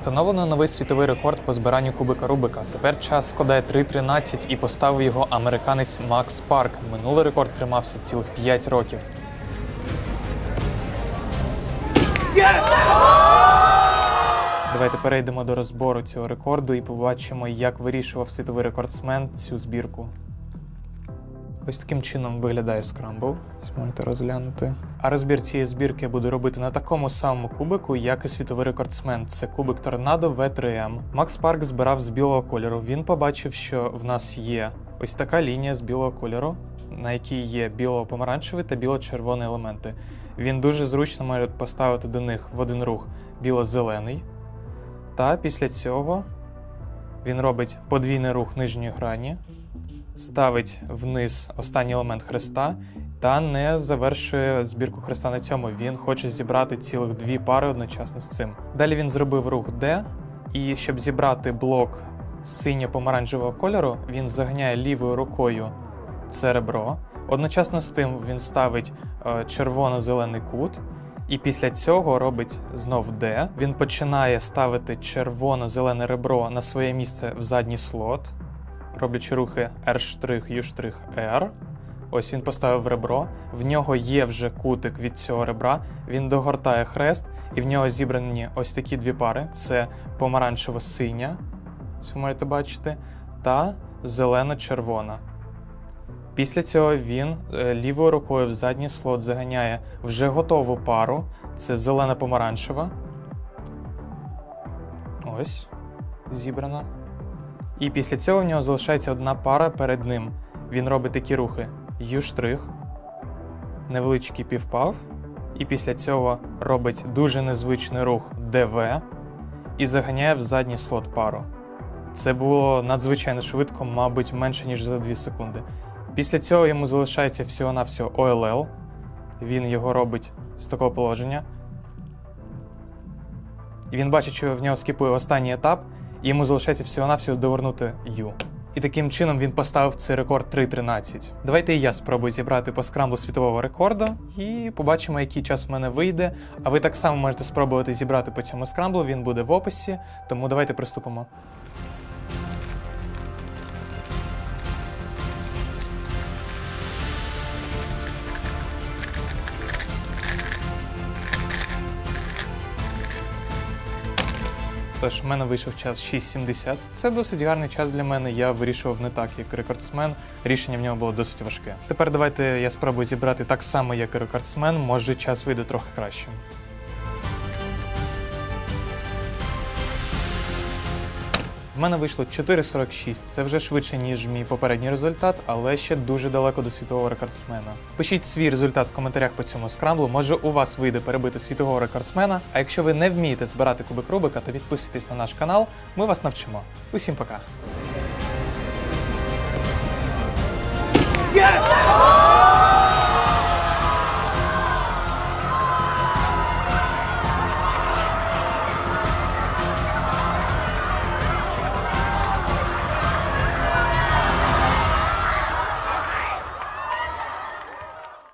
Встановлено новий світовий рекорд по збиранню кубика Рубика. Тепер час складає 3.13 і поставив його американець Макс Парк. Минулий рекорд тримався цілих 5 років. Давайте перейдемо до розбору цього рекорду і побачимо, як вирішував світовий рекордсмен цю збірку. Ось таким чином виглядає скрамбл. Ось можете розглянути. А розбір цієї збірки я буду робити на такому самому кубику, як і світовий рекордсмен. Це кубик Торнадо V3M. Макс Парк збирав з білого кольору. Він побачив, що в нас є ось така лінія з білого кольору, на якій є біло-помаранчевий та біло-червоний елементи. Він дуже зручно може поставити до них в один рух біло-зелений. Та після цього він робить подвійний рух нижньої грані, ставить вниз останній елемент хреста та не завершує збірку хреста на цьому. Він хоче зібрати цілих дві пари одночасно з цим. Далі він зробив рух D, і щоб зібрати блок синьо-помаранчевого кольору, він загняє лівою рукою це ребро. Одночасно з тим він ставить е, червоно-зелений кут. І після цього робить знов D. Він починає ставити червоно-зелене ребро на своє місце в задній слот, роблячи рухи R', U', R. Ось він поставив ребро. В нього є вже кутик від цього ребра. Він догортає хрест, і в нього зібрані ось такі дві пари: це помаранчево-синя, ви можете бачити, та зелено-червона. Після цього він е, лівою рукою в задній слот заганяє вже готову пару. Це зелена помаранчева. Ось. Зібрана. І після цього в нього залишається одна пара перед ним. Він робить такі рухи: U', невеличкий півпав. І після цього робить дуже незвичний рух ДВ і заганяє в задній слот пару. Це було надзвичайно швидко, мабуть, менше ніж за 2 секунди. Після цього йому залишається всього-навсього OLL. Він його робить з такого положення. Він бачить, що в нього скіпує останній етап, йому залишається всього-навсього довернути Ю. І таким чином він поставив цей рекорд 3.13. Давайте і я спробую зібрати по скрамблу світового рекорду і побачимо, який час в мене вийде. А ви так само можете спробувати зібрати по цьому скрамблу, він буде в описі, тому давайте приступимо. Тож, в мене вийшов час 6.70. Це досить гарний час для мене. Я вирішував не так, як рекордсмен. Рішення в нього було досить важке. Тепер давайте я спробую зібрати так само, як і рекордсмен. Може, час вийде трохи краще. В мене вийшло 4.46. Це вже швидше, ніж мій попередній результат, але ще дуже далеко до світового рекордсмена. Пишіть свій результат в коментарях по цьому скрамблу. Може у вас вийде перебити світового рекордсмена. А якщо ви не вмієте збирати кубик Рубика, то підписуйтесь на наш канал. Ми вас навчимо. Усім пока! Yes!